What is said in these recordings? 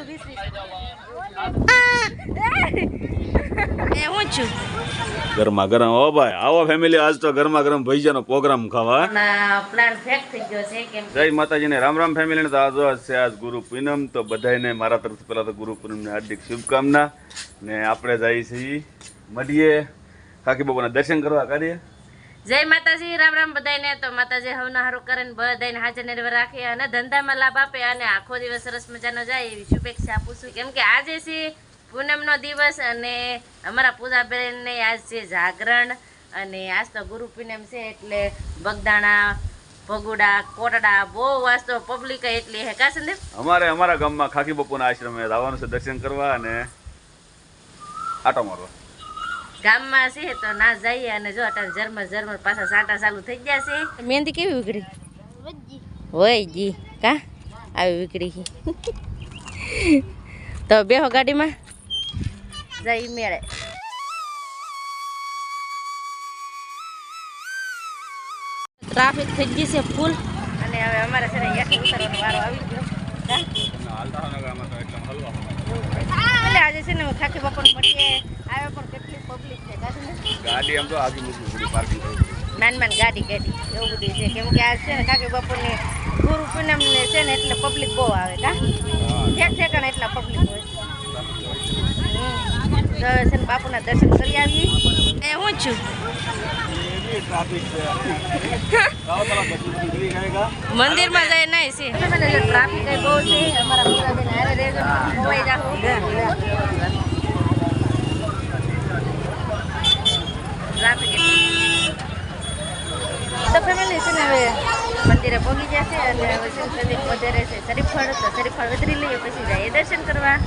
બધું વીસ વીસ હું છું? ગરમા ગરમ. હો ભાઈ આવો ફેમિલી આજ તો ગરમા ગરમ ભૈજાનો પ્રોગ્રામ ખાવા પ્લાન ફેક થઈ ગયો છે કેમ જય માતાજીને રામ રામ ફેમિલીને તો આજો છે આજ ગુરુ પૂનમ. તો બધાને મારા તરફથી પહેલાં તો ગુરુ પૂનમની હાર્દિક શુભકામના. ને આપણે જઈએ છીએ મળીએ. કાકી બાબાના દર્શન કરવા કરીએ જય માતાજી, રામ રામ બધાને તો માતાજી હવના હારું કરે ને બધાને હાજર નિર્ભર રાખે અને ધંધામાં લાભ આપે અને આખો દિવસ સરસ મજાનો જાય એવી શુભેચ્છા આપું છું. કેમ કે આજે છે પૂનમનો દિવસ અને અમારા પૂજાબેનને આજ છે જાગરણ અને આજ તો ગુરુ પૂનમ છે એટલે બગદાણા, ભગુડા, કોટડા બહુ આજ તો પબ્લિક એટલી હે. કા સંદીપ? અમારે અમારા ગામમાં ખાકી બપુના આશ્રમે આવવાનું છે દર્શન કરવા અને આટો મારવા. ગામમાં છે તો ના જઈએ અને જો અત્યારે જર્મર જર્મર પાછા સાટા ચાલુ થઈ ગયા છે. મહેંદી કેવી વીકળી હોય જી કા? આવી ઉગડી તો બેહો ગાડીમાં. જઈ મેળે. ટ્રાફિક થઈ ગઈ છે ફૂલ. અને હવે અમારે છે ને ઉતરવાનો વારો આવી ગયો કા? એટલે આજે છે ને ખાખી બાપા મળીએ આવે પણ કેટલી પબ્લિક છે કા સંદીપ? ગાડી આમ તો આગી મૂકવી પડી પાર્કિંગ નાન માન માન ગાડી ગાડી એવું બધું છે. કેમ કે આ છે ને કાકી બાપુની ગુરુ પૂનમ ને છે ને એટલે પબ્લિક બહુ આવે કા? ઠેક ઠેકાણે એટલા પબ્લિક હોય. છે ને બાપુના દર્શન કરી આવીએ. એ હું છું? મંદિરમાં જાય નહીં છે. ટ્રાફિક બહુ છે. અમારા પૂરાબેન હારે રહેજો. ખોવાઈ જાઓ ટ્રાફિક તો ફેમિલી છે ને હવે મંદિરે પહોંચી જશે અને હવે ને વધારે છે શરીફળ તો શરીફળ વધરી લઈએ પછી જાય દર્શન કરવા.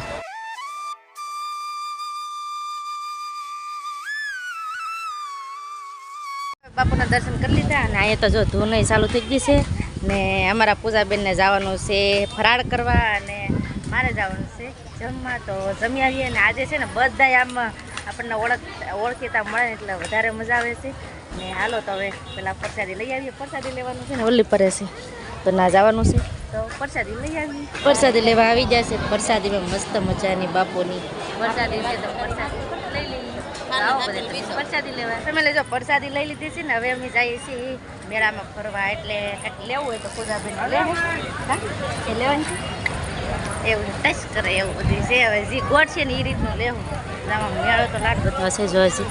બાપુના દર્શન કરી લીધા અને અહીંયા તો જો ધૂન ચાલુ થઈ ગઈ છે ને અમારા પૂજાબેનને જવાનું છે ફરાળ કરવા અને મારે જવાનું છે જમવા. તો જમી આવીએ અને આજે છે ને બધાય આમ આપણને ઓળખ ઓળખીતા મળે એટલે વધારે મજા આવે છે. ને હાલો તો હવે પેલા પ્રસાદી લઈ આવીએ. પરસાદી લેવાનું છે ને ઓલી પરે છે તો ના જવાનું છે. તો પરસાદી લઈ આવીએ. પરસાદી લેવા આવી જશે. પરસાદીમાં મસ્ત મજાની બાપુની. પ્રસાદી છે તો પ્રસાદી લઈ લઈએ. પ્રસાદી લેવા. તમે લેજો પરસાદી લઈ લીધી છે ને હવે અમે જઈએ છીએ મેળામાં ફરવા. એટલે લેવું હોય તો પૂજાબેન લે હા? એ લેવાનું છે? એવું ટચ કરે એવું બધું. છે હવે જે ગોળ છે ને એ રીતનું લેવું. આમાં મેળો તો લાગ બધો હશે જો હજી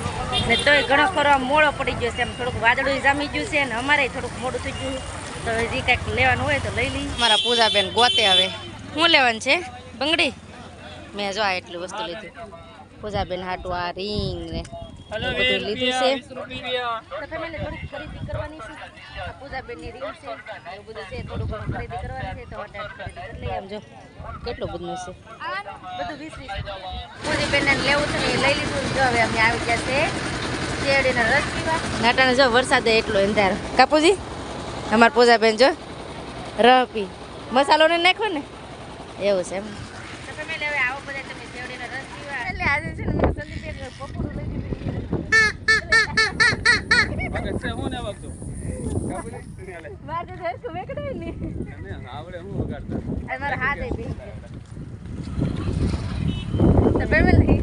ને તોય ઘણો ફરવા મોડો પડી ગયો છે એમ થોડુંક વાદળું જામી ગયું છે ને અમારે થોડુંક મોડું થઈ ગયું. તો હવે જે કંઈક લેવાનું હોય તો લઈ લઈ. મારા પૂજાબેન ગોતે હવે. શું લેવાનું છે? બંગડી? મેં જો આ એટલી વસ્તુ લીધી. પૂજાબેન હાટું આ રિંગ ને. બધું લીધું છે ખરીદી કરવાની છે છે એવું બધું છે થોડું ઘણું ખરીદી કરવાની છે તો અટાણે ખરીદી કરી લઈએ આમ જો કેટલું બધું છે પૂજાબેનને લેવું છે ને એ લઈ લીધું જો હવે અમે આવી ગયા છે શેરડીનો રસ પીવા નાટાને જો વરસાદ એટલો અંધારો કાપુજી અમાર પૂજાબેન જો રહ પી મસાલો ને નાખો ને એવું છે એમ તો તમે હવે આવો બધા તમે શેરડીનો રસ પીવા એટલે આજે છે ને મેં સંદીપ એક પકોડું લઈ દીધું મારે તો હરખું વેકડાય ને અને મારા હાથ એ ભી તો ફેમિલી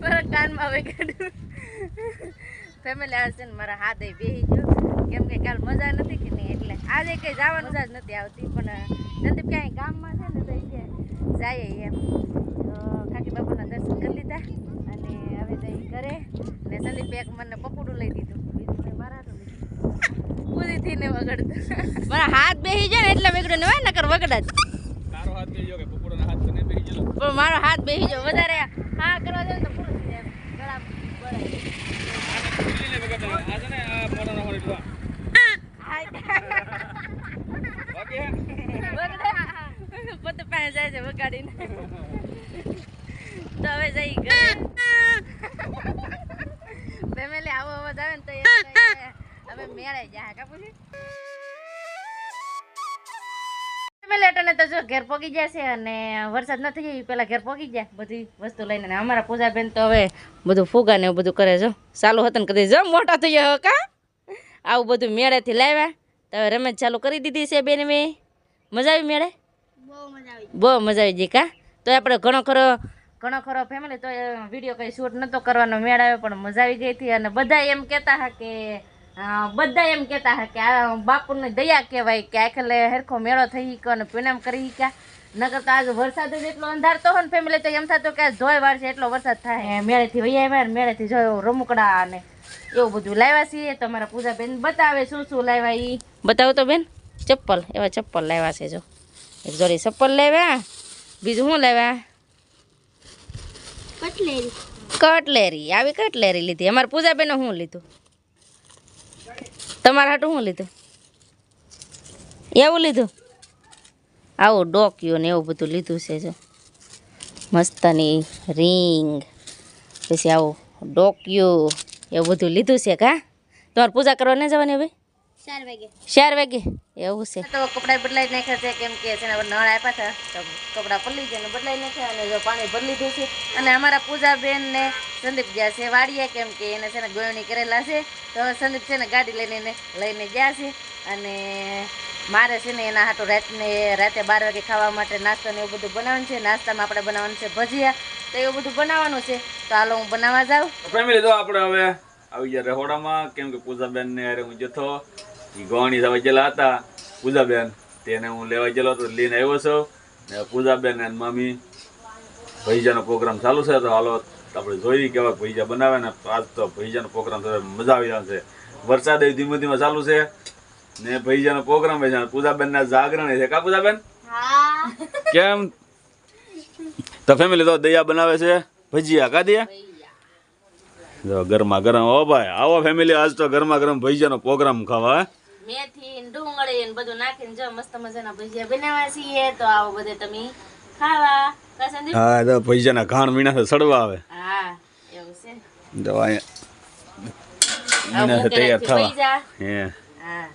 મારા કાનમાં વેકડ્યું ફેમિલી આ ને મારા હાથ બેસી ગયો. કેમ કે કાલ મજા નથી કે નહીં એટલે આજે કઈ જવાનું જ નથી આવતી પણ સંદીપ ક્યાંય ગામમાં છે ને તો જાય એમ. અને હવે જઈ ઘરે. ને સંદીપ એક મને પકોડું લઈ દીધું. બીજું કંઈ મારા પૂરી લીધું. ને વગડતું મારા હાથ બેહી જાય ને એટલે વગડ્યો ને હોય નકર વગડા જ. પણ મારો હાથ બેહી જાય વધારે હા કરવા દે તો પૂરું થઈ જાય. ગળા બળાય. પોતે પાસે જાય છે વગાડીને. હવે જઈ ગઈ. ફેમિલી આવો અવાજ આવે ને તો હવે મેળે જાય કાપુજી ફેમિલી તો જો ઘેર પોગી છે અને વરસાદ ન થઈ જાય પેલા ઘેર પોગી ગયા બધી વસ્તુ લઈને. અમારા પૂજાબેન તો હવે બધું ફુગા ને બધું કરે જો. ચાલુ હતું ને કદી જો મોટા થઈ ગયા કા? આવું બધું મેળેથી લાવ્યા. તો હવે રમત ચાલુ કરી દીધી છે બેન મેં. મજા આવી મેળે? બહુ મજા આવી. બહુ મજા આવી ગઈ કા? તો આપણે ઘણો ખરો ઘણો ખરો ફેમિલી તો વીડિયો કંઈ શૂટ નહોતો કરવાનો મેળ આવ્યો પણ મજા આવી ગઈ હતી. અને બધા એમ કહેતા હા કે બધા એમ કહેતા હા કે આ બાપુની દયા કહેવાય કે આખલે હરખો મેળો થઈ ગયો અને પૂનમ કરી ગયા. નગર તો આજે વરસાદ જ એટલો અંધારતો હોય ને ફેમિલી તો એમ થતો કે ધોય વાળશે એટલો વરસાદ થાય. મેળેથી વૈયા આવ્યા મેળેથી જોયો રમકડા અને એવું બધું લાવ્યા છીએ. તમારા પૂજાબેન બતાવે શું શું લાવ્યા એ બતાવો તો બેન ચપ્પલ એવા ચપ્પલ લાવ્યા છે જો. એક જોડી ચપ્પલ લાવ્યા બીજું શું લાવ્યા? કટલેરી. કટલેરી. આવી કટલેરી લીધી. અમારે પૂજાબેને શું લીધું? તમારા હાટું શું લીધું? એવું લીધું? આવું ડોક્યું ને એવું બધું લીધું છે જો. મસ્તની રિંગ, પછી આવું ડોક્યું એવું બધું લીધું છે કા? તમારે પૂજા કરવા ન જવાની હવે? ચાર વાગે. ચાર વાગે? એવું છે. તો કપડાં બદલાઈ નાખ્યા છે કેમ કે છે ને નળ આપ્યા હતા તો કપડાં પલળી ગયા ને બદલાઈ નાખ્યા અને જો પાણી ભરી લીધું છે. અને અમારા પૂજાબેન ને સંદીપ ગયા છે વાડીએ કેમ કે એને છે ને ગોયણી કરેલા છે. તો સંદીપ છે ને ગાડી લઈને એને લઈને ગયા છે. અને મારે છે ને એના હાટું રાતને રાતે બાર વાગે ખાવા માટે નાસ્તો ને એવું બધું બનાવવાનું છે. નાસ્તામાં આપણે બનાવવાનું છે ભજીયા. તો એવું બધું બનાવવાનું છે. તો હાલો હું બનાવવા જાઉં. ફેમિલી તો આપણે હવે આવી ગયા રહોડામાં. કેમ કે પૂજાબેન ને અરે હું જતો એ ગોણી જવા ગયેલા હતા પૂજાબેન તેને હું લેવા ગયેલો હતો લઈને આવ્યો છું. ને પૂજાબેન અને મમ્મી ભૈજાનો પ્રોગ્રામ ચાલુ છે તો હાલો આપણે જોઈએ કેવા ભૈજા બનાવે ને આજ તો ભૈજાનો પ્રોગ્રામ થશે મજા આવી જશે વરસાદ એ ધીમે ધીમે ચાલુ છે. ને ભૈજાનો પ્રોગ્રામ છે પૂજાબેન ના જાગરણ છે. કા પૂજાબેન? કેમ? તો ફેમિલી તો દયા બનાવે છે. ભજીયા કા દયા? જો ગરમા ગરમ ઓ ભાઈ આવો ફેમિલી આજ તો ગરમા ગરમ ભજીયાનો પ્રોગ્રામ ખાવા? મેથી ડુંગળી ને બધું નાખીને જો મસ્ત મજાના ભજીયા બનાવવા છીએ તો આવો બધે તમે ખાવા. સંદીપ હા તો ભજીયાના ઘાણ મીણા સડવા આવે. હા એવું છે. જો અહીંયા મીણા તૈયાર થવા. હે. હા.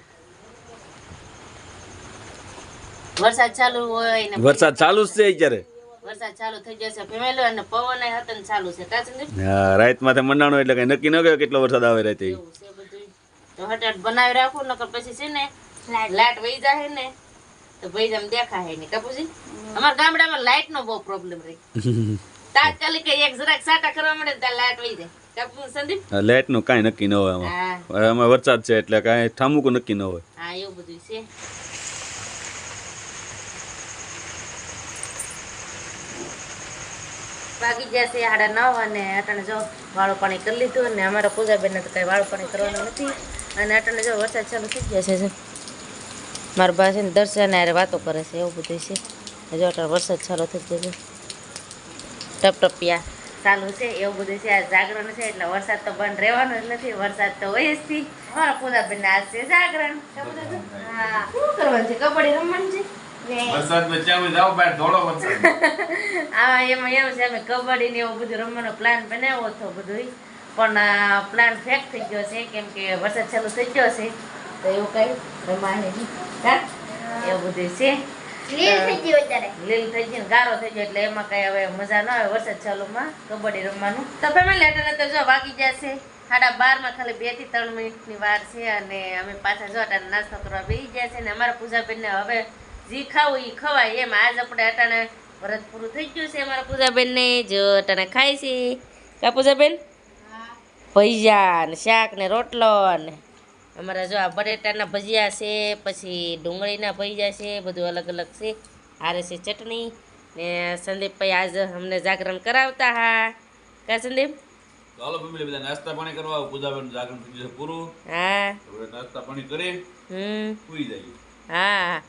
વરસાદ ચાલુ હોય ને વરસાદ ચાલુ જ છે અત્યારે. વરસાદ ચાલુ થઈ જશે ફેમેલો અને પવન હતો ને ચાલુ છે કા સંદીપ હા રાત માથે મંડાણો એટલે કઈ નક્કી ન ગયો કેટલો વરસાદ આવે રાતે. એવું છે બધું તો હટાટ બનાવી રાખું નકર પછી છે ને લાઈટ. વહી જાય ને તો ભાઈ જેમ દેખાય ને કાપુજી અમારા ગામડામાં લાઈટ નો બહુ પ્રોબ્લેમ રહી. તાત્કાલિક એક જરાક સાટા કરવા મળે ત્યાં લાઈટ વહી જાય. લાઇટનું કાંઈ નક્કી ન હોય આમાં. હા. હવે આમાં વરસાદ છે એટલે કાંઈ ઠામુકું નક્કી ન હોય. હા એવું બધું છે. વાગી જશે સાડા નવ અને અટાણે જો વાળું પાણી કરી લીધું અને અમારા પૂજાબેનને તો કઈ વાળું પાણી કરવાનું નથી. અને અટાણે જો વરસાદ ચાલુ થઈ જશે છે મારા બા છે ને દર્શન હારે વાતો કરે છે એવું બધું છે. હજુ અટાણે વરસાદ ચાલુ થઈ જશે ટપટપિયા ચાલુ છે એવું બધું છે. આ જાગરણ છે એટલે વરસાદ તો બંધ રહેવાનો જ નથી. વરસાદ તો હોય જ થી અમારા પૂજાબેન આજ છે જાગરણ. હા. શું કરવાનું છે? કબડ્ડી રમવાનું છે? છે અમે કબડ્ડી ને એવું બધું રમવાનો પ્લાન બનાવ્યો હતો બધું પણ પ્લાન ફેક થઈ ગયો છે કેમ કે વરસાદ ચાલુ થઈ ગયો છે તો એવું કઈ રમાય એવું બધું છે. લીલ થઈ ગઈ ને ગારો થઈ ગયો એટલે એમાં કઈ હવે મજા ન આવે વરસાદ ચાલુમાં કબડ્ડી રમવાનું. તો ફેમિલી એટલે તો જો વાગી જશે. સાડા બારમાં ખાલી બેથી ત્રણ મિનિટની વાર છે અને અમે પાછા જો અટાણે નાસ્તો કરવા બેસી ગયા છે અને અમારા પૂજાબેનને હવે જે ખાવું એ ખવાય એમ. આજ આપણે અટાણે વ્રત પૂરું થઈ ગયું છે અમારા પૂજાબેનને. જો અટાણે ખાય છે. કા પૂજાબેન? ભજીયા ને શાક ને રોટલો ને અમારા જો આ બટેટાના ભજીયા છે પછી ડુંગળીના ભજીયા છે બધું અલગ અલગ છે. આરે છે ચટણી ને સંદીપભાઈ આજ અમને જાગરણ કરાવતા હા. કા સંદીપ? ચાલો ફેમિલી બધા નાસ્તા પાણી કરવા પૂજાબેન જાગરણ થઈ જશે પૂરું. હા. નાસ્તા પાણી કરી હમ. સુઈ જઈએ. હા.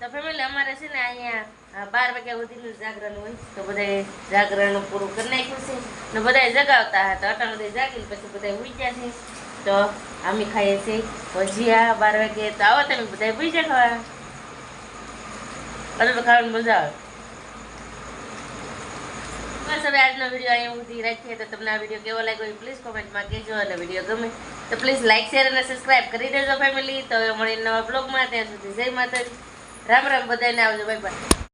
તો ફેમિલી અમારે છે ને અહીંયા બાર વાગ્યા સુધીનું જાગરણ હોય, તો બધાએ જાગરણ પૂરું કરી નાખ્યું છે. ને બધાએ જગાવતા હતા અટાણ બધા જાગીને પછી બધા ઉઈ ગયા છે. તો અમે ખાઈએ છીએ. ભજીયા બાર વાગે તો આવો તમે બધા ભજીયા ખાવા. અને તો ખાવાની મજા આવે. બસ હવે આજનો વીડિયો અહીંયા સુધી રાખીએ. તો તમને આ વીડિયો કેવો લાગ્યો પ્લીઝ કોમેન્ટમાં કહેજો અને વીડિયો ગમે તો પ્લીઝ લાઇક શેર અને સબસ્ક્રાઇબ કરી દેજો ફેમિલી તો હવે મળીને નવા બ્લોગમાં ત્યાં સુધી જય માતાજી. રામ રામ બધાને આવજો બાય બાય.